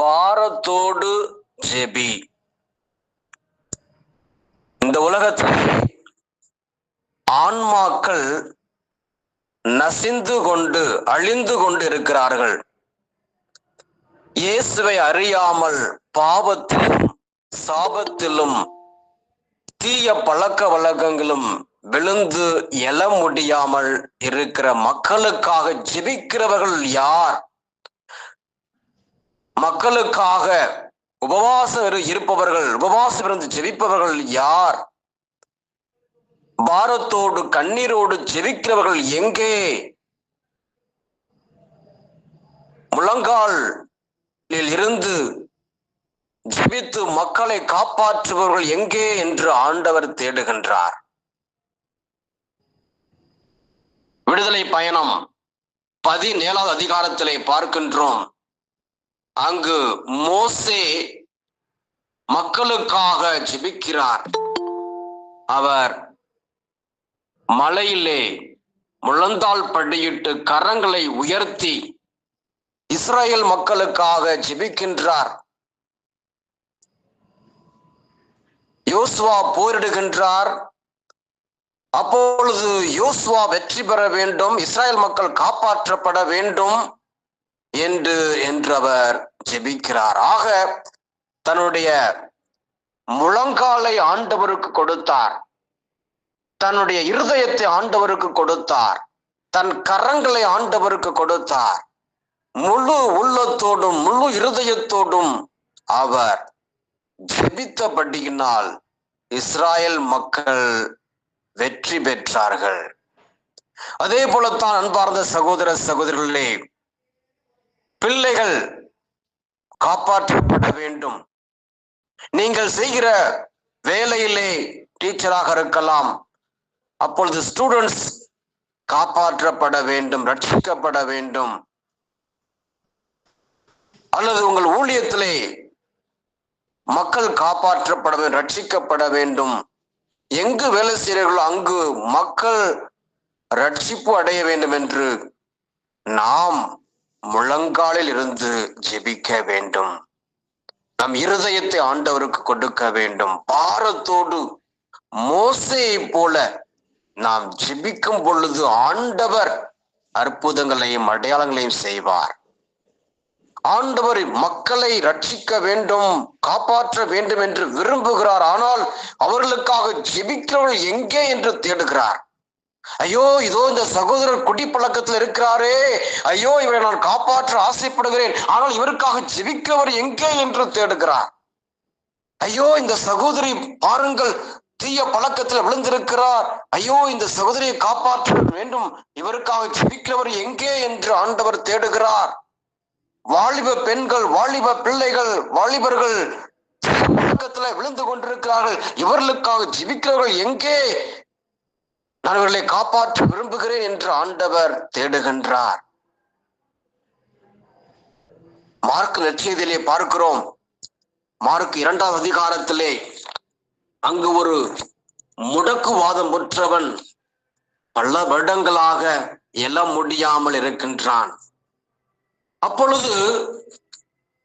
பாரத்தோடு JP. இந்த உலகத்தில் ஆன்மாக்கள் நசிந்து கொண்டு அழிந்து கொண்டு இருக்கிறார்கள் இயேசுவை அறியாமல் பாவத்திலும் சாபத்திலும் தீய பழக்க வழக்கங்களும் விழுந்து எழ முடியாமல் இருக்கிற மக்களுக்காக ஜெபிக்கிறவர்கள் யார்? மக்களுக்காக உபவாசம் இருப்பவர்கள் உபவாசம் இருந்து ஜெபிப்பவர்கள் யார்? பாரத்தோடு கண்ணீரோடு ஜெபிக்கிறவர்கள் எங்கே? முழங்காலில் இருந்து ஜெபித்து மக்களை காப்பாற்றுபவர்கள் எங்கே என்று ஆண்டவர் தேடுகின்றார். விடுதலை பயணம் பதினேழாவது அதிகாரத்திலே பார்க்கின்றோம். அங்கு மோசே மக்களுக்காக ஜிபிக்கிறார். அவர் மலையிலே முழந்தாள் படியிட்டு கரங்களை உயர்த்தி இஸ்ரேல் மக்களுக்காக ஜிபிக்கின்றார். யோசுவா போரிடுகின்றார். அப்பொழுது யோசுவா வெற்றி பெற வேண்டும் இஸ்ரேல் மக்கள் காப்பாற்றப்பட வேண்டும். என்று என்று அவர் ஜெபிக்கிறார் ஆக தன்னுடைய முழங்காலை ஆண்டவருக்கு கொடுத்தார். தன்னுடைய இருதயத்தை ஆண்டவருக்கு கொடுத்தார். தன் கரங்களை ஆண்டவருக்கு கொடுத்தார். முழு உள்ளத்தோடும் முழு இருதயத்தோடும் அவர் ஜெபித்தபடியினால் இஸ்ராயல் மக்கள் வெற்றி பெற்றார்கள். அதே போலத்தான் அன்பார்ந்த சகோதர சகோதரர்களே பிள்ளைகள் காப்பாற்றப்பட வேண்டும். நீங்கள் செய்கிற வேலையிலே டீச்சராக இருக்கலாம். அப்பொழுது ஸ்டூடெண்ட்ஸ் காப்பாற்றப்பட வேண்டும் ரட்சிக்கப்பட வேண்டும். அல்லது உங்கள் ஊழியத்திலே மக்கள் காப்பாற்றப்பட வேண்டும் ரட்சிக்கப்பட வேண்டும். எங்கு வேலை செய்கிறீர்களோ அங்கு மக்கள் ரட்சிப்பு அடைய வேண்டும் என்று நாம் முழங்காலில் இருந்து ஜெபிக்க வேண்டும். நம் இருதயத்தை ஆண்டவருக்கு கொடுக்க வேண்டும். பாரத்தோடு மோசையை போல நாம் ஜெபிக்கும் பொழுது ஆண்டவர் அற்புதங்களையும் அடையாளங்களையும் செய்வார். ஆண்டவர் மக்களை ரட்சிக்க வேண்டும் காப்பாற்ற வேண்டும் என்று விரும்புகிறார். ஆனால் அவர்களுக்காக ஜெபிக்கிறவர்கள் எங்கே என்று தேடுகிறார்? ஐயோ இதோ இந்த சகோதரர் குடி பழக்கத்தில் இருக்கிறாரே. ஐயோ இவரை நான் காப்பாற்ற ஆசைப்படுகிறேன். ஆனால் இவருக்காக ஜெபிக்கவர் எங்கே என்று தேடுகிறார். ஐயோ இந்த சகோதரி பாருங்கள் தீய பழக்கத்தில் விழுந்திருக்கிறார். ஐயோ இந்த சகோதரியை காப்பாற்ற வேண்டும். இவருக்காக ஜெபிக்கிறவர் எங்கே என்று ஆண்டவர் தேடுகிறார். வாலிப பெண்கள் வாலிப பிள்ளைகள் வாலிபர்கள் பழக்கத்துல விழுந்து கொண்டிருக்கிறார்கள். இவர்களுக்காக ஜெபிக்கிறவர்கள் எங்கே நான் இவர்களை காப்பாற்ற விரும்புகிறேன் என்று ஆண்டவர் தேடுகின்றார். மார்க் நெற்றியதிலே பார்க்கிறோம். மார்க் இரண்டாவது அதிகாரத்திலே அங்கு ஒரு முடக்குவாதம் பெற்றவன் பல வருடங்களாக எழ முடியாமல் இருக்கின்றான். அப்பொழுது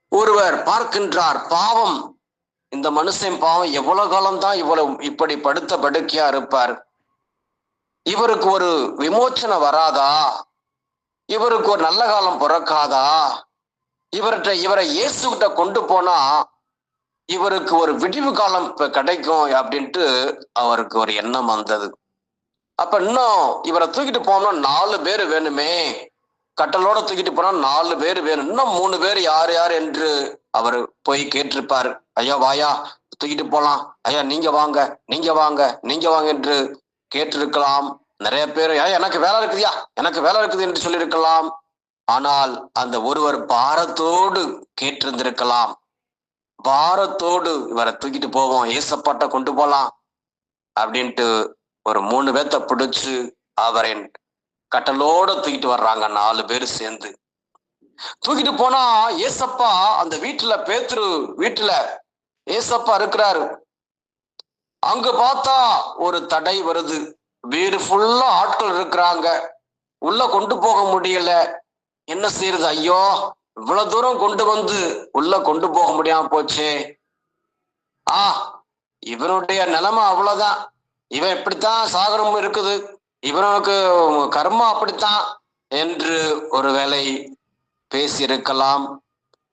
ஒருவர் பார்க்கின்றார் பாவம் இந்த மனுஷன் பாவம் எவ்வளவு காலம்தான் இவ்வளவு இப்படி படுத்த படுக்கையா இருப்பார்? இவருக்கு ஒரு விமோச்சனை வராதா? இவருக்கு ஒரு நல்ல காலம் பிறக்காதா? இவர்கிட்ட இவரை இயேசுகிட்ட கொண்டு போனா இவருக்கு ஒரு விடிவு காலம் இப்ப கிடைக்கும் அப்படின்ட்டு அவருக்கு ஒரு எண்ணம் வந்தது. அப்ப இன்னும் இவரை தூக்கிட்டு போனோம்னா நாலு பேர் வேணுமே. கட்டலோட தூக்கிட்டு போனா நாலு பேர் வேணும். இன்னும் மூணு பேர் யார் யார் என்று அவர் போய் கேட்டிருப்பார். ஐயா வாயா தூக்கிட்டு போலாம். ஐயா நீங்க வாங்க நீங்க வாங்க நீங்க வாங்க என்று கேட்டிருக்கலாம். நிறைய பேர் எனக்கு வேலை இருக்குதுயா எனக்கு வேலை இருக்குது என்று சொல்லியிருக்கலாம். ஆனால் அந்த ஒருவர் பாரத்தோடு கேட்டிருந்திருக்கலாம். பாரத்தோடு இவரை தூக்கிட்டு போவோம் ஏசப்பாட்ட கொண்டு போலாம் அப்படின்ட்டு ஒரு மூணு பேத்த பிடிச்சு அவரின் கட்டலோட தூக்கிட்டு வர்றாங்க நாலு பேர் சேர்ந்து. தூக்கிட்டு போனா ஏசப்பா அந்த வீட்டுல பேத்துரு வீட்டுல ஏசப்பா இருக்கிறாரு. அங்க பார்த்தா ஒரு தடை வருது. வீடு ஃபுல்லா ஆட்கள் இருக்கிறாங்க. உள்ள கொண்டு போக முடியல. என்ன செய்யறது? ஐயோ இவ்வளவு தூரம் கொண்டு வந்து உள்ள கொண்டு போக முடியாம போச்சே. ஆ இவனுடைய நிலைமை அவ்வளவுதான். இவன் இப்படித்தான் சாகரம் இருக்குது. இவனுக்கு கர்மா அப்படித்தான் என்று ஒருவேளை பேசியிருக்கலாம்.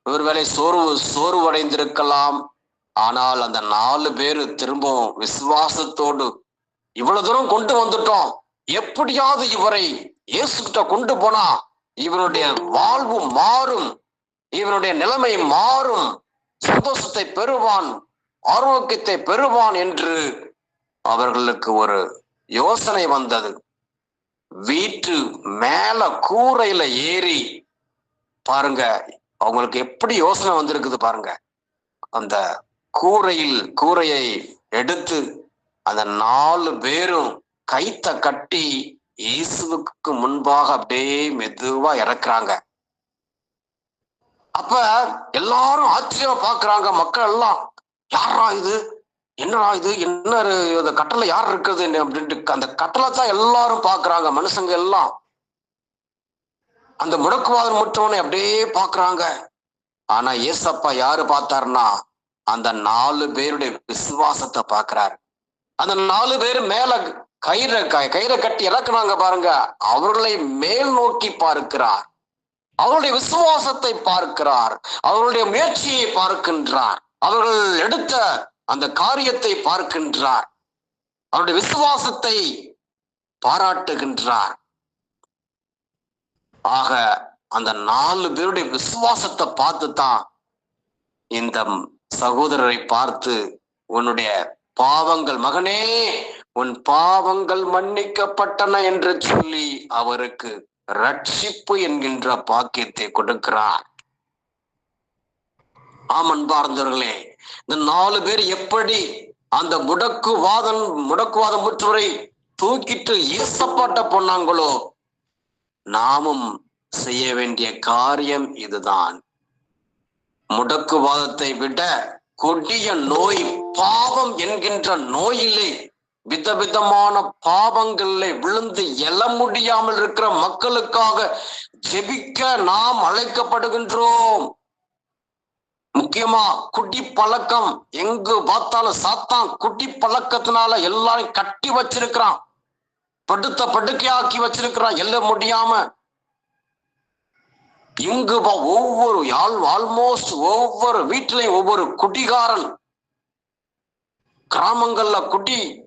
ஒருவேளை சோர்வு சோர்வடைந்திருக்கலாம். ஆனால் அந்த நாலு பேர் திரும்பவும் விசுவாசத்தோடு இவ்வளவு தூரம் கொண்டு வந்துட்டோம். எப்படியாவது இவரை இயேசுகிட்ட கொண்டு போனா இவனுடைய வாழ்வு மாறும் இவனுடைய நிலைமை மாறும். சந்தோஷத்தை பெறுவான் ஆரோக்கியத்தை பெறுவான் என்று அவர்களுக்கு ஒரு யோசனை வந்தது. வீட்டு மேல கூரையில ஏறி பாருங்க அவங்களுக்கு எப்படி யோசனை வந்திருக்குது பாருங்க. அந்த கூரையில் கூரையை எடுத்து அதன் நாலு பேரும் கைத்த கட்டி இயேசுவுக்கு முன்பாக அப்படியே மெதுவா இறக்குறாங்க. அப்ப எல்லாரும் ஆச்சரியமா பாக்குறாங்க மக்கள் எல்லாம் யாரா இது? என்னடா இது? என்ன கட்டளை யார் இருக்குது? அப்படின்ட்டு அந்த கட்டளை தான் எல்லாரும் பாக்குறாங்க மனுஷங்க எல்லாம். அந்த முடக்குவாதம் மட்டும் அப்படியே பாக்குறாங்க. ஆனா ஏசப்பா யாரு பார்த்தாருன்னா அந்த நாலு பேருடைய விசுவாசத்தை பார்க்கிறாரு. அந்த நாலு பேர் மேல கயிறை கயிறை கட்டி இறக்குனாங்க பாருங்க. அவர்களை மேல் நோக்கி பார்க்கிறார். அவருடைய விசுவாசத்தை பார்க்கிறார். அவருடைய முயற்சியை பார்க்கின்றார். அவர்கள் எடுத்த அந்த காரியத்தை பார்க்கின்றார். அவருடைய விசுவாசத்தை பாராட்டுகின்றார். ஆக அந்த நாலு பேருடைய விசுவாசத்தை பார்த்து தான் இந்த சகோதரரை பார்த்து உன்னுடைய பாவங்கள் மகனே உன் பாவங்கள் மன்னிக்கப்பட்டன என்று சொல்லி அவருக்கு ரட்சிப்பு என்கின்ற பாக்கியத்தை கொடுக்கிறார். ஆம் அன்பார்ந்தவர்களே இந்த நாலு பேர் எப்படி அந்த முடக்குவாதன் முடக்குவாதம் முற்றுவரை தூக்கிட்டு ஈசப்பாட்ட பொன்னாங்களோ நாமும் செய்ய வேண்டிய காரியம் இதுதான். முடக்குவாதத்தை விட கொடிய நோய் பாவம் என்கின்ற நோயிலே விதவிதமான பாவங்களிலே விழுந்து எழ முடியாமல் இருக்கிற மக்களுக்காக ஜெபிக்க நாம் அழைக்கப்படுகின்றோம். முக்கியமா குட்டி பழக்கம் எங்கு பார்த்தாலும் சாத்தான் குட்டி பழக்கத்தினால எல்லாரையும் கட்டி வச்சிருக்கிறான். படுத்த படுக்கையாக்கி வச்சிருக்கிறான். எல்ல முடியாம இங்கு பா- ஒவ்வொரு யாழ் ஆல்மோஸ்ட் ஒவ்வொரு வீட்டிலையும் ஒவ்வொரு குடிகாரன். கிராமங்கள்ல குடி.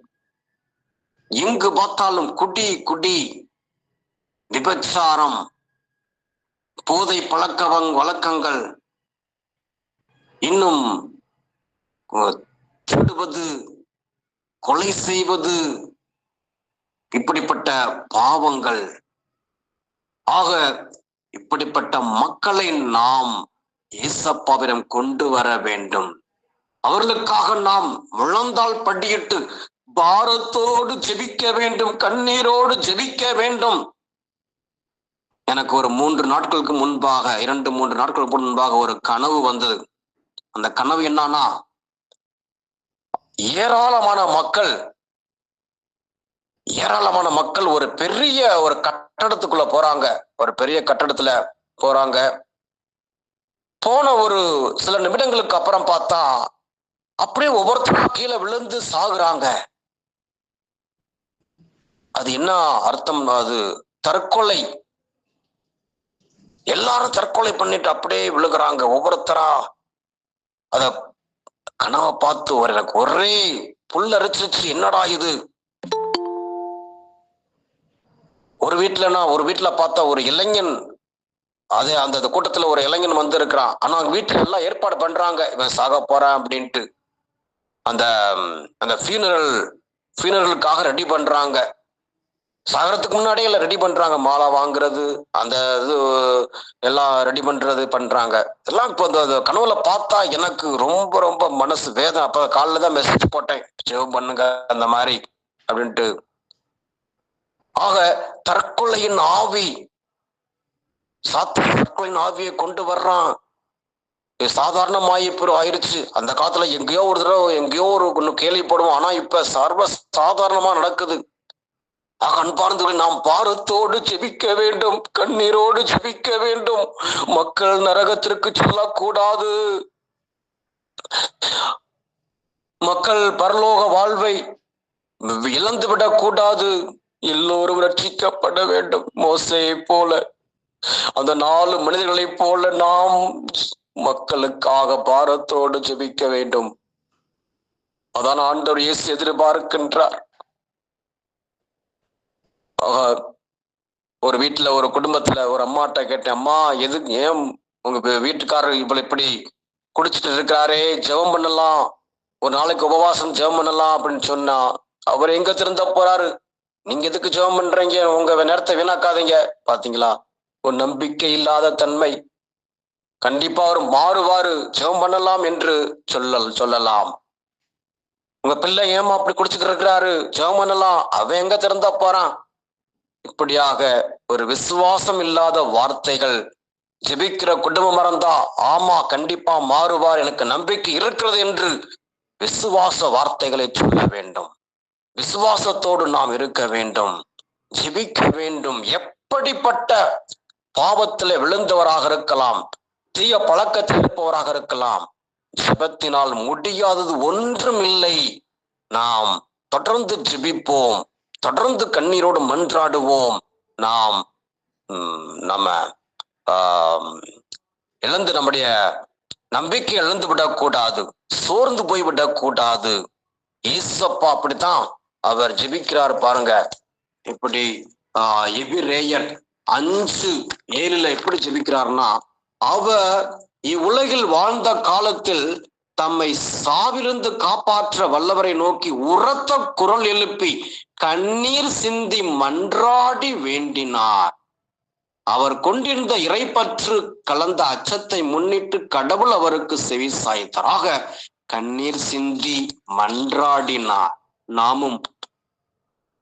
எங்கு பார்த்தாலும் குடி குடி. விபச்சாரம். போதை பழக்க வங்- வழக்கங்கள். இன்னும் திருடுவது கொலை செய்வது. இப்படிப்பட்ட பாவங்கள். ஆக இப்படிப்பட்ட மக்களை நாம் இயேசப்பாவிடம் கொண்டு வர வேண்டும். அவர்களுக்காக நாம் முழந்தால் படியிட்டு பாரத்தோடு ஜெபிக்க வேண்டும் கண்ணீரோடு ஜெபிக்க வேண்டும். எனக்கு ஒரு மூன்று நாட்களுக்கு முன்பாக இரண்டு மூன்று நாட்களுக்கு முன்பாக ஒரு கனவு வந்தது. அந்த கனவு என்னன்னா ஏராளமான மக்கள் ஏராளமான மக்கள் ஒரு பெரிய ஒரு கட்ட கட்டடத்துக்குள்ள போறாங்க. ஒரு பெரிய கட்டடத்துல போறாங்க. போன ஒரு சில நிமிடங்களுக்கு அப்புறம் பார்த்தா அப்படியே ஒவ்வொருத்தரும் கீழே விழுந்து சாகுறாங்க. அது என்ன அர்த்தம்? அது தற்கொலை. எல்லாரும் தற்கொலை பண்ணிட்டு அப்படியே விழுகிறாங்க. ஒவ்வொருத்தரா? அத கனவை பார்த்து ஒரு எனக்கு ஒரே புல்லரிச்சிச்சு என்னடா இது? ஒரு வீட்டுலனா ஒரு வீட்டுல பார்த்தா ஒரு இளைஞன் அது அந்த கூட்டத்துல ஒரு இளைஞன் வந்து இருக்கிறான் ஆனா அவங்க வீட்டுல எல்லாம் ஏற்பாடு பண்றாங்க. இவன் சாக போறான் அப்படின்ட்டு. அந்த அந்த ஃபியூனரல் ஃபியூனரலுக்காக ரெடி பண்றாங்க. சாகரத்துக்கு முன்னாடியே எல்லாம் ரெடி பண்றாங்க. மாலை வாங்குறது அந்த இது எல்லாம் ரெடி பண்றது பண்றாங்க. எல்லாம் இப்போ அந்த கனவுல பார்த்தா எனக்கு ரொம்ப ரொம்ப மனசு வேதம் அப்ப காலைல தான் மெசேஜ் போட்டேன். ஜெவ் பண்ணுங்க அந்த மாதிரி அப்படின்ட்டு. ஆக தற்கொலையின் ஆவி சாத்த தற்கொலையின் ஆவியை கொண்டு வர்றான். இது சாதாரணமாயி இப்போ ஆயிடுச்சு அந்த காலத்துல எங்கேயோ ஒரு தடவை எங்கேயோ ஒரு ஒன்று கேள்விப்படுவோம். ஆனா இப்ப சர்வ சாதாரணமா நடக்குது. ஆக அன்பார்ந்தவர்கள் நாம் பாரத்தோடு ஜெபிக்க வேண்டும். கண்ணீரோடு ஜெபிக்க வேண்டும். மக்கள் நரகத்திற்கு சொல்லக்கூடாது. மக்கள் பரலோக வாழ்வை இழந்து விடக்கூடாது எல்லோரும் ரட்சிக்கப்பட வேண்டும் மோசையை போல. அந்த நாலு மனிதர்களைப் போல நாம் மக்களுக்காக பாரத்தோடு ஜெபிக்க வேண்டும். அதான் ஆண்டவர் இயேசு எதிர்பார்க்கின்றார். ஒரு வீட்டுல ஒரு குடும்பத்துல ஒரு அம்மாட்ட கேட்டேன் அம்மா எது ஏன் உங்க வீட்டுக்காரர் இவ்வளவு இப்படி குடிச்சிட்டு இருக்கிறாரே ஜெபம் பண்ணலாம் ஒரு நாளைக்கு உபவாசம் ஜெபம் பண்ணலாம் அப்படின்னு சொன்னா அவர் எங்க திருந்த போறாரு? நீங்க எதுக்கு ஜெபம் பண்றீங்க? உங்க நேரத்தை வீணாக்காதீங்க. பாத்தீங்களா? ஒரு நம்பிக்கை இல்லாத தன்மை. கண்டிப்பா அவர் மாறுவாறு ஜெபம் பண்ணலாம் என்று சொல்லல் சொல்லலாம். உங்க பிள்ளை ஏமா அப்படி குடிச்சிட்டு இருக்கிறாரு? ஜெபம் பண்ணலாம். அவன் எங்க திறந்தா போறான்? இப்படியாக ஒரு விசுவாசம் இல்லாத வார்த்தைகள். ஜெபிக்கிற குடும்பம் மறந்தா ஆமா கண்டிப்பா மாறுவார். எனக்கு நம்பிக்கை இருக்கிறது என்று விசுவாச வார்த்தைகளை சொல்ல வேண்டும். விசுவாசத்தோடு நாம் இருக்க வேண்டும் ஜெபிக்க வேண்டும். எப்படிப்பட்ட பாவத்தில் விழுந்தவராக இருக்கலாம் தீய பழக்கத்தில் இருப்பவராக இருக்கலாம் ஜெபத்தினால் முடியாதது ஒன்றும் இல்லை. நாம் தொடர்ந்து ஜெபிப்போம் தொடர்ந்து கண்ணீரோடு மன்றாடுவோம். நாம் நம்ம இழந்து நம்முடைய நம்பிக்கை இழந்து விடக்கூடாது சோர்ந்து போய் விடக்கூடாது ஈசப்பா அப்படித்தான் அவர் ஜெபிக்கிறார் பாருங்க. இப்படி ஆஹ் அஞ்சு ஏழுல எப்படி ஜெபிக்கிறார்னா அவர் இவ்வுலகில் வாழ்ந்த காலத்தில் தம்மை சாவிலிருந்து காப்பாற்ற வல்லவரை நோக்கி உரத்த குரல் எழுப்பி கண்ணீர் சிந்தி மன்றாடி வேண்டினார். அவர் கொண்டிருந்த இறைப்பற்று கலந்த அச்சத்தை முன்னிட்டு கடவுள் அவருக்கு செவி சாய்த்தராக கண்ணீர் சிந்தி மன்றாடினார். நாமும்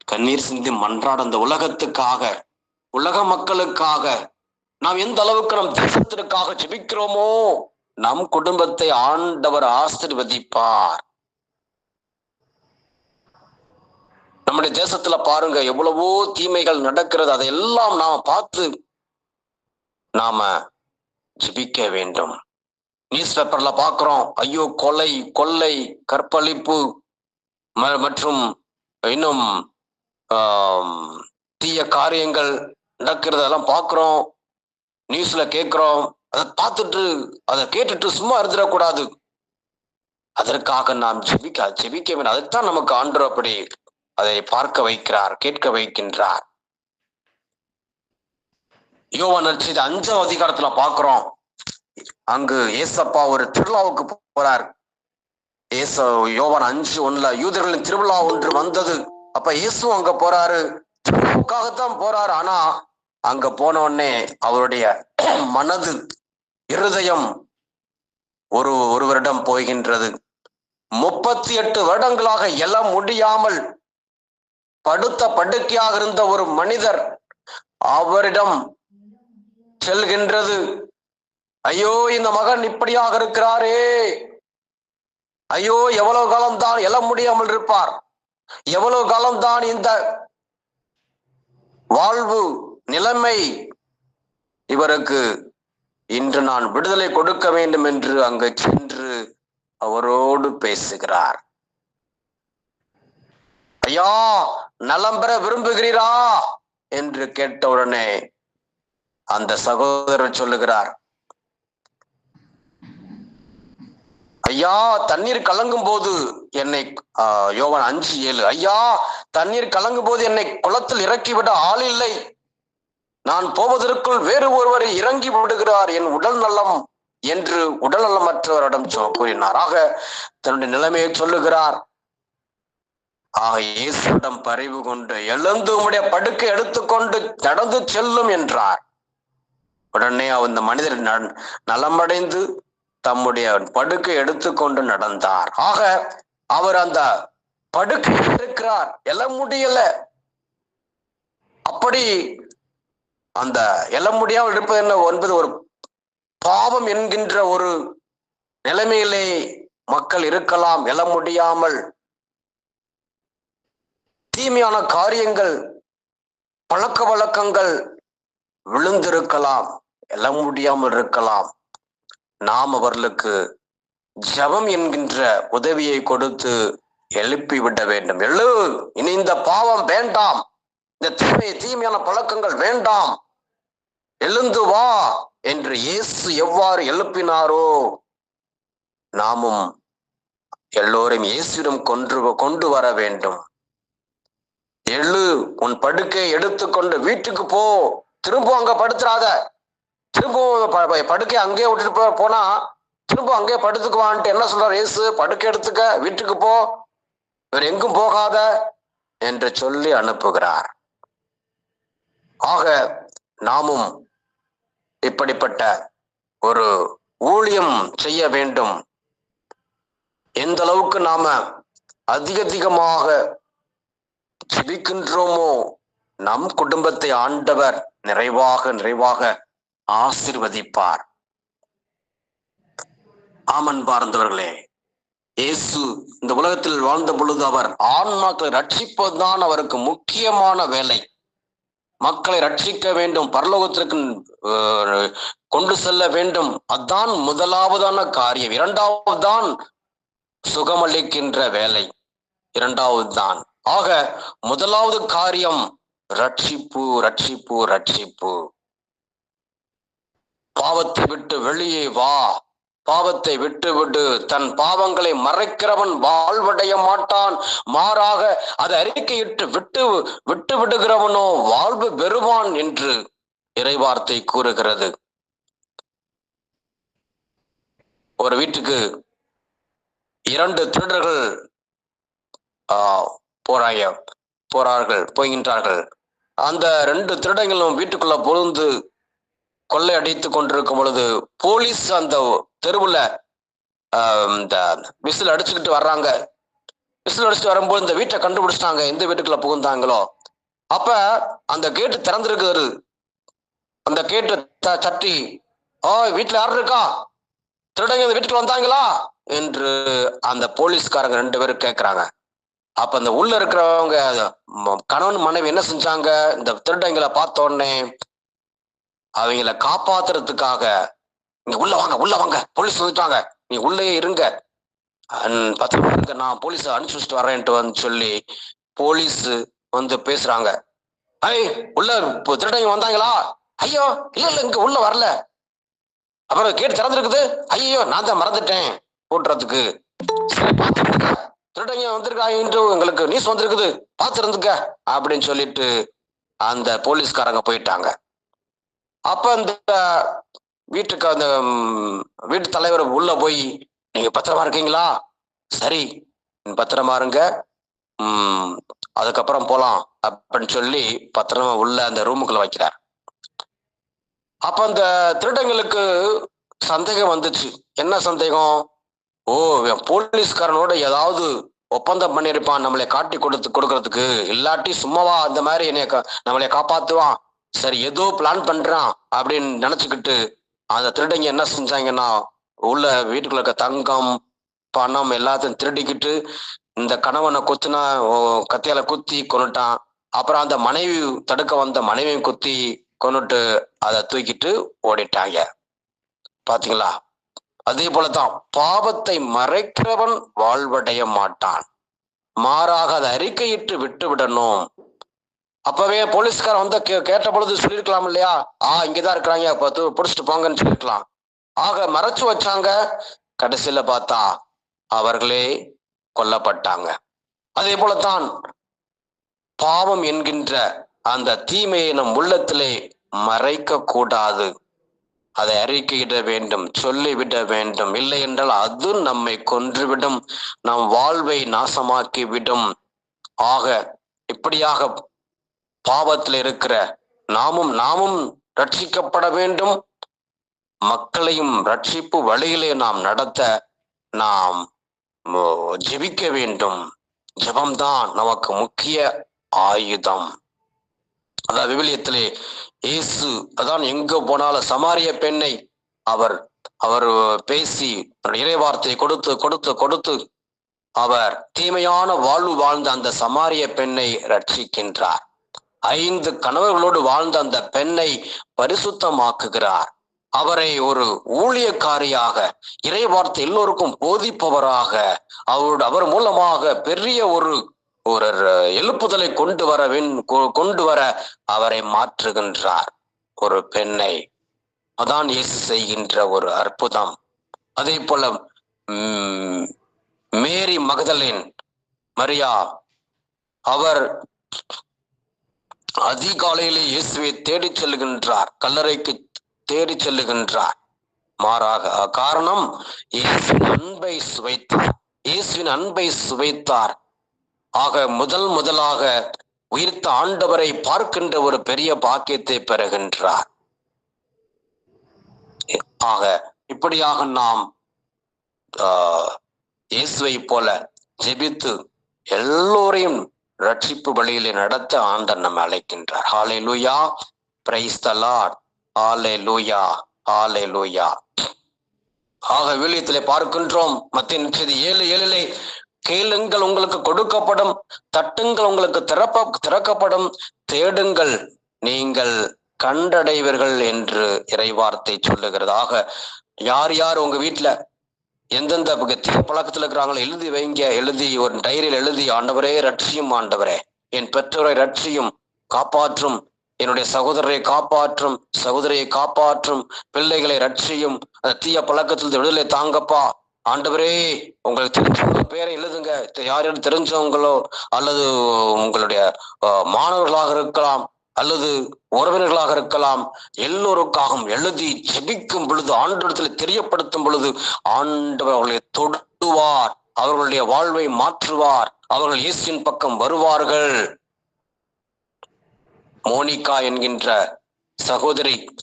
கண்ணீர் சிந்தி மன்றாட அந்த உலகத்துக்காக உலக மக்களுக்காக நாம் எந்த அளவுக்கு நம் தேசத்திற்காக ஜெபிக்கிறோமோ நம் குடும்பத்தை ஆண்டவர் ஆசிர்வதிப்பார். நம்முடைய தேசத்துல பாருங்க எவ்வளவோ தீமைகள் நடக்கிறது அதையெல்லாம் நாம பார்த்து நாம ஜிபிக்க வேண்டும். நியூஸ் பேப்பர்ல பாக்குறோம் ஐயோ கொலை கொள்ளை கற்பழிப்பு ம- மற்றும் இன்னும் தீய காரியங்கள் நடக்கிறதெல்லாம் பார்க்குறோம் நியூஸ்ல கேட்குறோம் அதை பார்த்துட்டு அதை கேட்டுட்டு சும்மா இருந்துடக்கூடாது. அதற்காக நாம் ஜெபிக்க ஜெபிக்க வேண்டும். அதுதான் நமக்கு ஆண்டு அப்படி அதை பார்க்க வைக்கிறார் கேட்க வைக்கின்றார். யோவான் நற்செய்தி அஞ்சாம் அதிகாரத்துல பாக்குறோம் அங்கு ஏசப்பா ஒரு திருவிழாவுக்கு போறார். ஏச யோவான் அஞ்சு ஒண்ணுல யூதர்களின் திருவிழா ஒன்று வந்தது. அப்ப இயேசு அங்க போறாரு. திருவிழாவுக்காகத்தான் போறாரு. ஆனா அங்க போன உடனே அவருடைய மனது இருதயம் ஒரு ஒருவரிடம் போகின்றது. முப்பத்தி எட்டு வருடங்களாக எழ முடியாமல் படுத்த படுக்கையாக இருந்த ஒரு மனிதர் அவரிடம் செல்கின்றது. ஐயோ இந்த மகன் இப்படியாக இருக்கிறாரே. ஐயோ எவ்வளவு காலம்தான் எழ முடியாமல் இருப்பார். எவ்வளவு காலம்தான் இந்த வாழ்வு நிலைமை இவருக்கு இன்று நான் விடுதலை கொடுக்க வேண்டும் என்று அங்கு சென்று அவரோடு பேசுகிறார். ஐயா நலம் பெற விரும்புகிறீரா? என்று கேட்டவுடனே அந்த சகோதரர் சொல்லுகிறார். ஐயா தண்ணீர் கலங்கும் போது என்னை யோவன் அஞ்சு ஏழு ஐயா தண்ணீர் கலங்கும் போது என்னை குளத்தில் இறக்கிவிட ஆள் இல்லை. நான் போவதற்குள் வேறு ஒருவரை இறங்கி விடுகிறார் என் உடல் நலம் என்று உடல் நலமற்றவரிடம் சொ- கூறினார். ஆக தன்னுடைய நிலைமையை சொல்லுகிறார். ஆக இயேசுவிடம் பறிவு கொண்டு எழுந்து உடைய படுக்கை எடுத்துக்கொண்டு நடந்து செல்லும் என்றார். உடனே அந்த மனிதர் நலமடைந்து தம்முடைய படுக்கை எடுத்துக்கொண்டு நடந்தார். ஆக அவர் அந்த படுக்கை இருக்கிறார் எழ முடியல. அப்படி அந்த எழ முடியாமல் இருப்பது என்ன? என்பது ஒரு பாவம் என்கின்ற ஒரு நிலைமையிலே மக்கள் இருக்கலாம். எழ முடியாமல் தீமையான காரியங்கள் பழக்க வழக்கங்கள் விழுந்திருக்கலாம். எல்லாம் முடியாமல் இருக்கலாம். நாம் அவர்களுக்கு ஜபம் என்கின்ற உதவியை கொடுத்து எழுப்பி விட வேண்டும். எழு இனி இந்த பாவம் வேண்டாம். இந்த தீமை தீமையான பழக்கங்கள் வேண்டாம். எழுந்து வா என்று இயேசு எவ்வாறு எழுப்பினாரோ நாமும் எல்லோரும் இயேசுவிடம் கொன்று கொண்டு வர வேண்டும். எழு உன் படுக்கையை எடுத்துக்கொண்டு வீட்டுக்கு போ. திரும்ப அங்க படுத்துறாத. திரும்பவும் படுக்கை அங்கேயே விட்டுட்டு போ- போனா திரும்ப அங்கேயே படுத்துக்குவான்ட்டு என்ன சொல்றார் இயேசு படுக்கை எடுத்துக்க வீட்டுக்கு போ. வேற எங்கும் போகாத என்று சொல்லி அனுப்புகிறார். ஆக நாமும் இப்படிப்பட்ட ஒரு ஊழியம் செய்ய வேண்டும். எந்த அளவுக்கு நாம அதிக அதிகமாக ஜிபிக்கின்றோமோ நம் குடும்பத்தை ஆண்டவர் நிறைவாக நிறைவாக ஆசிர்வதிப்பார். ஆமன் பார்ந்தவர்களே இயேசு இந்த உலகத்தில் வாழ்ந்த பொழுது அவர் ஆன்மாக்களை ரட்சிப்பதுதான் அவருக்கு முக்கியமான வேலை. மக்களை ரட்சிக்க வேண்டும் பரலோகத்திற்கு கொண்டு செல்ல வேண்டும். அதான் முதலாவதான காரியம். இரண்டாவது தான் சுகமளிக்கின்ற வேலை. இரண்டாவது தான் ஆக முதலாவது காரியம் ரட்சிப்பு ரட்சிப்பு ரட்சிப்பு. பாவத்தை விட்டு வெளியே வா. பாவத்தை விட்டு விட்டு தன் பாவங்களை மறைக்கிறவன் வாழ்வடைய மாட்டான். மாறாக அதை அறிக்கையிட்டு விட்டு விட்டு விடுகிறவனோ வாழ்வு பெறுவான் என்று இறைவார்த்தை கூறுகிறது. ஒரு வீட்டுக்கு இரண்டு திருடர்கள் ஆஹ் போறார்கள் போகின்றார்கள். அந்த ரெண்டு திருடங்களும் வீட்டுக்குள்ள பொழுந்து கொள்ளை அடித்து கொண்டிருக்கும் பொழுது போலீஸ் அந்த தெருவுல இந்த விசில் அடிச்சுக்கிட்டு வர்றாங்க. விசில் அடிச்சுட்டு வரும்போது இந்த வீட்டை கண்டுபிடிச்சிட்டாங்க. எந்த வீட்டுக்குள்ள புகுந்தாங்களோ. அப்ப அந்த கேட்டு திறந்திருக்குது அந்த கேட்டு த- தட்டி ஓ வீட்டுல யாரு இருக்கா? திருடங்க இந்த வீட்டுக்கு வந்தாங்களா? என்று அந்த போலீஸ்காரங்க ரெண்டு பேரும் கேக்குறாங்க. அப்ப அந்த உள்ள இருக்கிறவங்க ம- கணவன் மனைவி என்ன செஞ்சாங்க? இந்த திருடங்களை பார்த்த உடனே அவங்கள காப்பாத்துறதுக்காக நீங்க உள்ள வாங்க உள்ள வாங்க போலீஸ் வந்துட்டாங்க நீ உள்ளே இருங்க. பத்திரமா இருங்க நான் போலீஸ் அனுப்பிச்சு வச்சுட்டு வரேன்ட்டு வந்து சொல்லி போலீஸ் வந்து பேசுறாங்க. ஐய் உள்ள இப்போ திருடங்க வந்தாங்களா? ஐயோ இல்ல இல்ல இங்க உள்ள வரல. அப்புறம் கேட்டு திறந்துருக்குது? ஐயோ நான் தான் மறந்துட்டேன் போட்டுறதுக்கு. திருடங்க வந்திருக்காங்க எங்களுக்கு நியூஸ் வந்திருக்குது. பாத்துருந்துக்க அப்படின்னு சொல்லிட்டு அந்த போலீஸ்காரங்க போயிட்டாங்க. அப்ப அந்த வீட்டுக்கு அந்த வீட்டு தலைவர் உள்ள போய் நீங்க பத்திரமா இருக்கீங்களா? சரி பத்திரமா இருங்க. உம் அதுக்கப்புறம் போலாம் அப்படின்னு சொல்லி பத்திரமா உள்ள அந்த ரூமுக்குள்ள வைக்கிறார். அப்ப அந்த திருடங்களுக்கு சந்தேகம் வந்துச்சு. என்ன சந்தேகம்? ஓ போலீஸ்காரனோட ஏதாவது ஒப்பந்தம் பண்ணியிருப்பான் நம்மளை காட்டி கொடுத்து கொடுக்கறதுக்கு. இல்லாட்டி சும்மாவா அந்த மாதிரி என்னைய நம்மளை காப்பாத்துவான். சரி ஏதோ பிளான் பண்றான் அப்படின்னு நினைச்சுக்கிட்டு அந்த திருடங்க என்ன செஞ்சாங்கன்னா உள்ள வீட்டுக்குள்ள இருக்க தங்கம் பணம் எல்லாத்தையும் திருடிக்கிட்டு இந்த கணவனை குத்துனா ஓ, கத்தியால குத்தி கொன்னுட்டான். அப்புறம் அந்த மனைவி தடுக்க வந்த மனைவியும் குத்தி கொன்னுட்டு அதை தூக்கிட்டு ஓடிட்டாங்க. பாத்தீங்களா? அதே போலதான் பாவத்தை மறைக்கிறவன் வாழ்வடைய மாட்டான். மாறாக அதை அறிக்கையிட்டு விட்டு விடணும் அப்பவே போலீஸ்காரன் வந்து கேட்ட பொழுது சொல்லியிருக்கலாம் இல்லையா? ஆ இங்கதான் இருக்கிறாங்க பார்த்து பிடிச்சிட்டு போங்கன்னு சொல்லிருக்கலாம் ஆக மறைச்சு வச்சாங்க கடைசியில பார்த்தா அவர்களே கொல்லப்பட்டாங்க. அதே போலத்தான் பாவம் என்கின்ற அந்த தீமையை நம் உள்ளத்திலே மறைக்க கூடாது. அதை அறிக்கையிட வேண்டும் சொல்லிவிட வேண்டும். இல்லை என்றால் அது நம்மை கொன்றுவிடும் நம் வாழ்வை நாசமாக்கிவிடும். ஆக இப்படியாக பாவத்தில் இருக்கிற நாமும் நாமும் ரட்சிக்கப்பட வேண்டும். மக்களையும் ரட்சிப்பு வழியிலே நாம் நடத்த நாம் ஜெபிக்க வேண்டும். ஜபம்தான் நமக்கு முக்கிய ஆயுதம். அதான் விவிலியத்திலே இயேசு அதான் எங்க போனாலும் சமாரிய பெண்ணை அவர் அவர் பேசி ஒரு கொடுத்து கொடுத்து கொடுத்து அவர் தீமையான வாழ்வு வாழ்ந்த அந்த சமாரிய பெண்ணை ரட்சிக்கின்றார். ஐந்து கணவர்களோடு வாழ்ந்த அந்த பெண்ணை பரிசுத்தமாக்குகிறார். அவரை ஒரு ஊழியக்காரியாக இறைவார்த்தை எல்லோருக்கும் போதிப்பவராக அவரோட அவர் மூலமாக பெரிய ஒரு ஒரு எழுப்புதலை கொண்டு வர கொ- கொண்டு வர அவரை மாற்றுகின்றார் ஒரு பெண்ணை. அதான் இயேசு செய்கின்ற ஒரு அற்புதம். அதே போல மேரி மகதலின் மரியா அவர் அதிகாலையிலே இயேசுவை தேடிச் செல்லுகின்றார். கல்லறைக்கு தேடி செல்லுகின்றார். மாறாக காரணம் இயேசுவின் அன்பை சுவைத்தார். இயேசுவின் அன்பை சுவைத்தார். ஆக முதல் முதலாக உயிர்த்த ஆண்டவரை பார்க்கின்ற ஒரு பெரிய பாக்கியத்தை பெறுகின்றார். ஆக இப்படியாக நாம் ஆஹ், இயேசுவை போல ஜெபித்து எல்லோரையும் ரட்சிப்பு வழியிலே நடத்த ஆண்டர் நம்ம அழைக்கின்றார். ஹாலே லூயா பிரைஸ் த லார்ட் ஹாலே லூயா ஹாலே லூயா ஆக விழியத்திலே பார்க்கின்றோம். மத்திய நிச்சயது ஏழு ஏழிலே கேளுங்கள் உங்களுக்கு கொடுக்கப்படும் தட்டுங்கள் உங்களுக்கு திறப்ப திறக்கப்படும் தேடுங்கள். நீங்கள் கண்டடைவீர்கள் என்று இறைவார்த்தை சொல்லுகிறதாக யார் யார் உங்க வீட்டுல எந்தெந்த பக்க- தீய பழக்கத்துல இருக்கிறாங்களோ எழுதி வைங்க. எழுதி ஒரு டைரியில் எழுதி ஆண்டவரே ரட்சியும் ஆண்டவரே. என் பெற்றோரை ரட்சியும் காப்பாற்றும். என்னுடைய சகோதரரை காப்பாற்றும். சகோதரியை காப்பாற்றும். பிள்ளைகளை ரட்சியும் அந்த தீய பழக்கத்தில் விடுதலை தாங்கப்பா. ஆண்டவரே உங்களுக்கு தெரிஞ்சவங்க பேரை எழுதுங்க. யார் தெரிஞ்சவங்களோ அல்லது உங்களுடைய மாணவர்களாக இருக்கலாம். அல்லது உறவினர்களாக இருக்கலாம் எல்லோருக்காகவும் எழுதி ஜெபிக்கும் பொழுது ஆண்டவரத்தில் தெரியப்படுத்தும் பொழுது ஆண்டவர் அவர்களை தொடுவார் அவர்களுடைய வாழ்வை மாற்றுவார் அவர்கள் இயேசுவின் பக்கம் வருவார்கள். மோனிகா என்கின்ற சகோதரி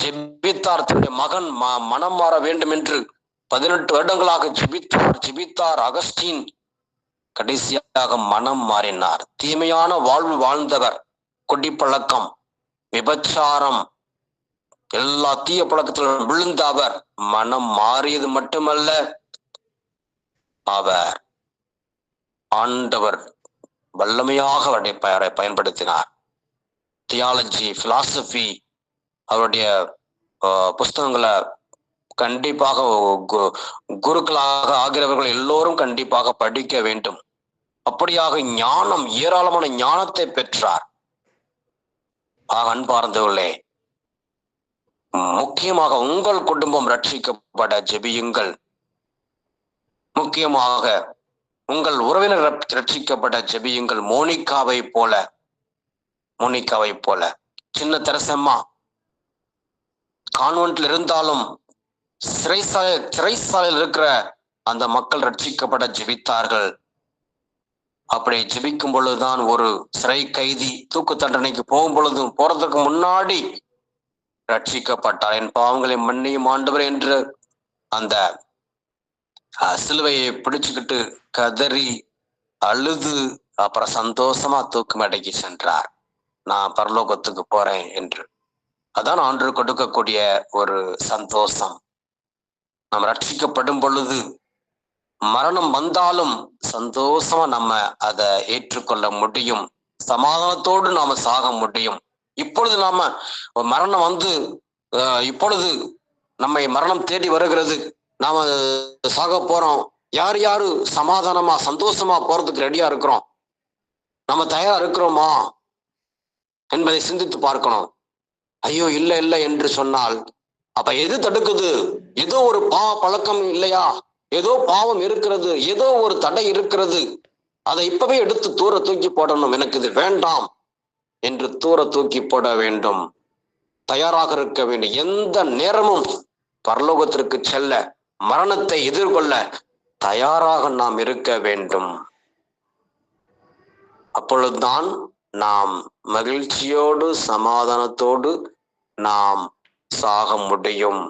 ஜெபித்தார் தன்னுடைய மகன் ம- மனம் மாற வேண்டும் என்று பதினெட்டு வருடங்களாக ஜெபித்தார் ஜெபித்தார். அகஸ்டின் கடைசியாக மனம் மாறினார். தீமையான வாழ்வு வாழ்ந்தவர். குடிப்பழக்கம் விபச்சாரம் எல்லா தீய பழக்கத்திலும் விழுந்த அவர் மனம் மாறியது மட்டுமல்ல அவர் ஆண்டவர் வல்லமையாக அவரை பெயரை பயன்படுத்தினார். தியாலஜி பிலாசபி அவருடைய புஸ்தகங்களை கண்டிப்பாக கு- குருக்களாக ஆகிறவர்கள் எல்லோரும் கண்டிப்பாக படிக்க வேண்டும். அப்படியாக ஞானம் ஏராளமான ஞானத்தை பெற்றார். ஆக அன்பார்ந்தவர்களே முக்கியமாக உங்கள் குடும்பம் ரட்சிக்கப்பட ஜெபியுங்கள். முக்கியமாக உங்கள் உறவினர் ரட்சிக்கப்பட ஜெபியுங்கள். மோனிகாவை போல மோனிகாவை போல. சின்ன தரசம்மா கான்வென்ட்ல இருந்தாலும் சிறைசாலை சிறைசாலையில் இருக்கிற அந்த மக்கள் ரட்சிக்கப்பட ஜெபித்தார்கள். அப்படி ஜெபிக்கும் பொழுதுதான் ஒரு சிறை கைதி தூக்கு தண்டனைக்கு போகும் பொழுதும் போறதுக்கு முன்னாடி ரட்சிக்கப்பட்டார். என் பாவங்களை மன்னியும் ஆண்டவர் என்று அந்த சிலுவையை பிடிச்சுக்கிட்டு கதறி அழுது அப்புறம் சந்தோஷமா தூக்கு மேடைக்கு சென்றார். நான் பரலோகத்துக்கு போறேன் என்று. அதான் ஆண்டு கொடுக்கக்கூடிய ஒரு சந்தோஷம். நாம் ரட்சிக்கப்படும் பொழுது மரணம் வந்தாலும் சந்தோஷமா நம்ம அதை ஏற்றுக்கொள்ள முடியும். சமாதானத்தோடு நாம சாக முடியும். இப்பொழுது நாம மரணம் வந்து இப்பொழுது நம்மை மரணம் தேடி வருகிறது. நாம சாக போறோம். யார் யாரு சமாதானமா சந்தோஷமா போறதுக்கு ரெடியா இருக்கிறோம்? நம்ம தயாரா இருக்கிறோமா? என்பதை சிந்தித்து பார்க்கணும். ஐயோ இல்லை இல்லை என்று சொன்னால் அப்ப எது தடுக்குது? ஏதோ ஒரு பாவ பழக்கம் இல்லையா? ஏதோ பாவம் இருக்கிறது ஏதோ ஒரு தடை இருக்கிறது. அதை இப்பவே எடுத்து தூர தூக்கி போடணும். எனக்கு இது வேண்டாம் என்று தூர தூக்கி போட வேண்டும். தயாராக இருக்க வேண்டும். எந்த நேரமும் பரலோகத்திற்கு செல்ல மரணத்தை எதிர்கொள்ள தயாராக நாம் இருக்க வேண்டும். அப்பொழுதுதான் நாம் மகிழ்ச்சியோடு சமாதானத்தோடு நாம் சாக முடியும்.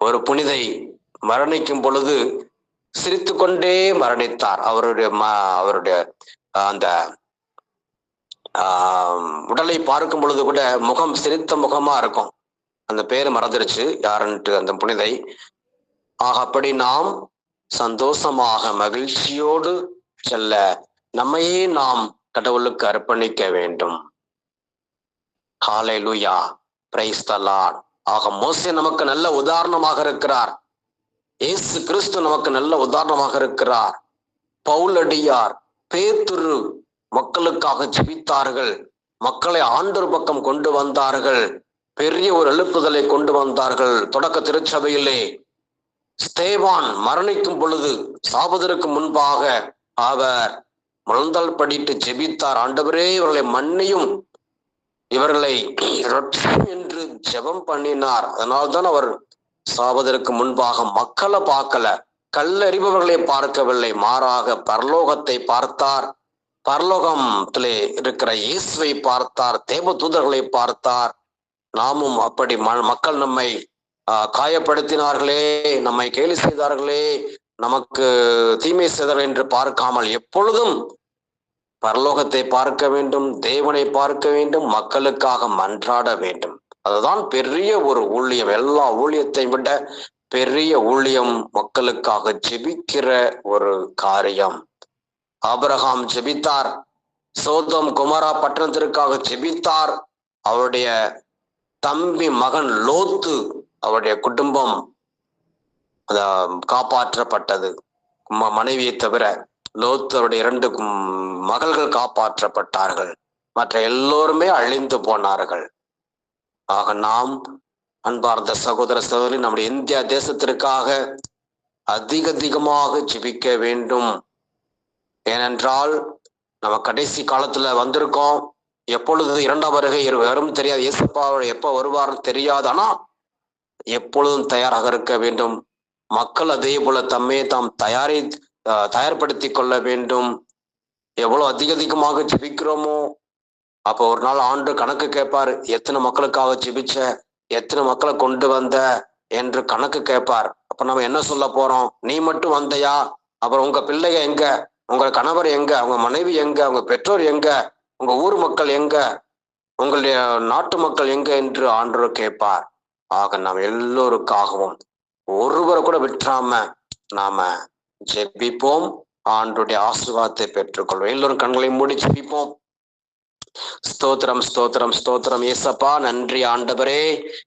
ஒரு புனிதை மரணிக்கும் பொழுது சிரித்து கொண்டே மரணித்தார். அவருடைய ம அவருடைய அந்த ஆஹ், உடலை பார்க்கும் பொழுது கூட முகம் சிரித்த முகமா இருக்கும். அந்த பேரு மறந்துருச்சு. யாருன்ட்டு அந்த புனிதை. ஆக அப்படி நாம் சந்தோஷமாக மகிழ்ச்சியோடு செல்ல நம்மையே நாம் கடவுளுக்கு அர்ப்பணிக்க வேண்டும். காலை லூயா பிரைஸ் ஆக மோசே நமக்கு நல்ல உதாரணமாக இருக்கிறார். இயேசு கிறிஸ்து நமக்கு நல்ல உதாரணமாக இருக்கிறார். பவுலடியார் பேத்துரு மக்களுக்காக ஜெபித்தார்கள். மக்களை ஆண்டொரு பக்கம் கொண்டு வந்தார்கள். பெரிய ஒரு எழுப்புதலை கொண்டு வந்தார்கள். தொடக்க திருச்சபையிலே ஸ்தேவான் மரணிக்கும் பொழுது சாபதற்கு முன்பாக அவர் முழந்தால் படிட்டு ஜெபித்தார். ஆண்டவரே இவர்களை மன்னியும். இவர்களை என்று ஜெபம் பண்ணினார். அதனால்தான் அவர் சாவதற்கு முன்பாக மக்களை பார்க்கல. கல்லறிபவர்களை பார்க்கவில்லை. மாறாக பரலோகத்தை பார்த்தார். பரலோகத்திலே இருக்கிற இயேசுவை பார்த்தார். தேவ தூதர்களை பார்த்தார். நாமும் அப்படி மக்கள் நம்மை ஆஹ், காயப்படுத்தினார்களே நம்மை கேலி செய்தார்களே நமக்கு தீமை செய்தார்கள் என்று பார்க்காமல் எப்பொழுதும் பரலோகத்தை பார்க்க வேண்டும் தேவனை பார்க்க வேண்டும் மக்களுக்காக மன்றாட வேண்டும். அதுதான் பெரிய ஒரு ஊழியம். எல்லா ஊழியத்தை விட பெரிய ஊழியம் மக்களுக்காக ஜெபிக்கிற ஒரு காரியம். ஆபரகாம் ஜெபித்தார். சோதம் குமாரா பட்டணத்திற்காக ஜெபித்தார். அவருடைய தம்பி மகன் லோத்து அவருடைய குடும்பம் அத- காப்பாற்றப்பட்டது. ம- மனைவியை தவிர லோத்து அவருடைய இரண்டு மகள்கள் காப்பாற்றப்பட்டார்கள். மற்ற எல்லோருமே அழிந்து போனார்கள். ஆக நாம் அன்பார்ந்த சகோதர சகோதரி நம்முடைய இந்தியா தேசத்திற்காக அதிக அதிகமாக ஜெபிக்க வேண்டும். ஏனென்றால் நம்ம கடைசி காலத்துல வந்திருக்கோம். எப்பொழுது இரண்டாம் வருகை வரும் தெரியாது. இயேசப்பா எப்ப வருவார்னு தெரியாது. ஆனா எப்பொழுதும் தயாராக இருக்க வேண்டும். மக்கள் அதே போல தம்மே தாம் தயாரி தயார்படுத்தி கொள்ள வேண்டும். எவ்வளவு அதிக அதிகமாக ஜெபிக்கிறோமோ அப்போ ஒரு நாள் ஆண்டு கணக்கு கேட்பார் எத்தனை மக்களுக்காக ஜிபிச்ச எத்தனை மக்களை கொண்டு வந்த என்று கணக்கு கேட்பார். அப்ப நம்ம என்ன சொல்ல போறோம்? நீ மட்டும் வந்தையா? அப்புறம் உங்க பிள்ளைங்க எங்க? உங்க கணவர் எங்க? அவங்க மனைவி எங்க? அவங்க பெற்றோர் எங்க? உங்க ஊர் மக்கள் எங்க? உங்களுடைய நாட்டு மக்கள் எங்க? என்று ஆண்டவர் கேட்பார். ஆக நாம் எல்லோருக்காகவும் ஒருவரை கூட விட்டுறாம நாம ஜெபிப்போம். ஆண்டுடைய ஆசீர்வாதத்தை பெற்றுக்கொள்வோம். எல்லோரும் கண்களை மூடி ஜெபிப்போம். ஸ்தோத்திரம் ஸ்தோத்திரம் ஸ்தோத்திரம். ஏசப்பா நன்றி ஆண்டவரே.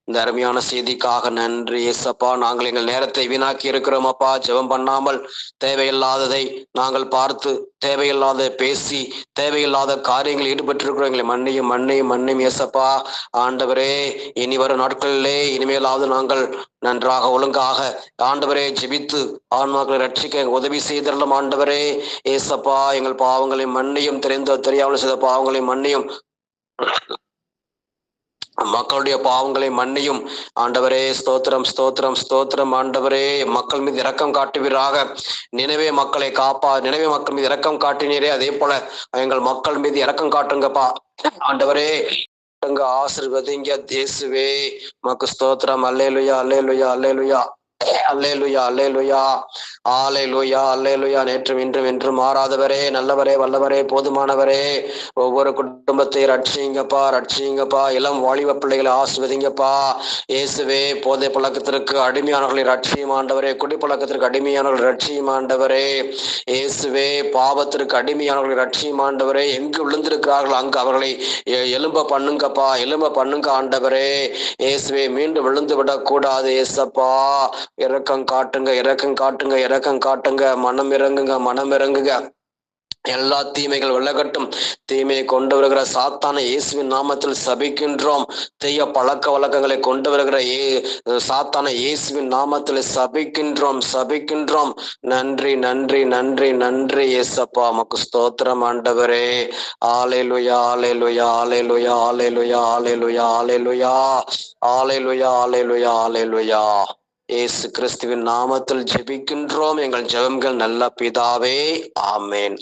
இந்த அருமையான செய்திக்காக நன்றி ஏசப்பா. நாங்கள் எங்கள் நேரத்தை வீணாக்கி இருக்கிறோம் அப்பா. ஜெபம் பண்ணாமல் தேவையில்லாததை நாங்கள் பார்த்து தேவையில்லாத பேசி தேவையில்லாத காரியங்களில் ஈடுபட்டிருக்கிறோம். எங்களை மண்ணையும் மண்ணையும் மண்ணையும் ஏசப்பா. ஆண்டவரே இனி வரும் நாட்களிலே இனிமேலாவது நாங்கள் நன்றாக ஒழுங்காக ஆண்டவரே ஜெபித்து ஆன்மாக்களை ரட்சிக்க உதவி செய்திடலாம் ஆண்டவரே. ஏசப்பா எங்கள் பாவங்களை மன்னியும் தெரிந்த தெரியாமல் செய்த பாவங்களை மன்னியும். மக்களுடைய பாவங்களை மன்னியும். ஆண்டவரே ஸ்தோத்திரம் ஸ்தோத்திரம் ஸ்தோத்திரம் ஆண்டவரே. மக்கள் மீது இரக்கம் காட்டுவீராக. நினைவே மக்களை காப்பா நினைவே மக்கள் மீது இரக்கம் காட்டினீரே. அதே போல எங்கள் மக்கள் மீது இரக்கம் காட்டுங்கப்பா. ஆண்டவரே ఆశీర్వదించే దేశవే మాకు స్తోత్రం అల్లేలుయా అల్లేలుయా అల్లేలుయా அல்லே அல்லேலுயா அல்லேலுயா அல்லேலுயா அல்லேலுயா அல்லேலுயா ஆலேலுயா அல்லேலுயா நேற்றும் இன்றும் என்றும் மாறாதவரே நல்லவரே வல்லவரே போதுமானவரே. ஒவ்வொரு குடும்பத்தை ரட்சிங்கப்பா ரட்சிங்கப்பா இளம் வாலிப பிள்ளைகளை ஆசிர்வதிங்கப்பா. இயேசுவே போதை பழக்கத்திற்கு அடிமையானவர்களை ரட்சியும் ஆண்டவரே. குடிப்பழக்கத்திற்கு அடிமையானவர்கள் ரட்சியும் ஆண்டவரே. இயேசுவே பாவத்திற்கு அடிமையானவர்களை ரட்சியும் ஆண்டவரே. எங்கு விழுந்திருக்கிறார்கள் அங்கு அவர்களை எலும்ப பண்ணுங்கப்பா. எலும்ப பண்ணுங்க ஆண்டவரே. இயேசுவே மீண்டும் விழுந்து விடக்கூடாது ஏசப்பா இறக்கம் காட்டுங்க இறக்கம் காட்டுங்க இறக்கம் காட்டுங்க மனம் இறங்குங்க மனம் இறங்குங்க. எல்லா தீமைகள் விலகட்டும். தீமையை கொண்டு வருகிற சாத்தான இயேசுவின் நாமத்தில் சபிக்கின்றோம். தீய பழக்க வழக்கங்களை கொண்டு வருகிற ஏ சாத்தான இயேசுவின் நாமத்தில் சபிக்கின்றோம் சபிக்கின்றோம். நன்றி நன்றி நன்றி நன்றி ஏசப்பா மக்கு ஸ்தோத்திரம் ஆண்டவரே. ஆலை லுயா ஆலை லுயா ஆலைலுயா ஆலை லுயா ஆலை லுயா ஆலை லுயா ஆலை லுயா ஆலை லுயா ஆலை லுயா இயேசு கிறிஸ்துவின் நாமத்தில் ஜெபிக்கின்றோம். எங்கள் ஜெபங்கள் நல்ல பிதாவே. ஆமேன்.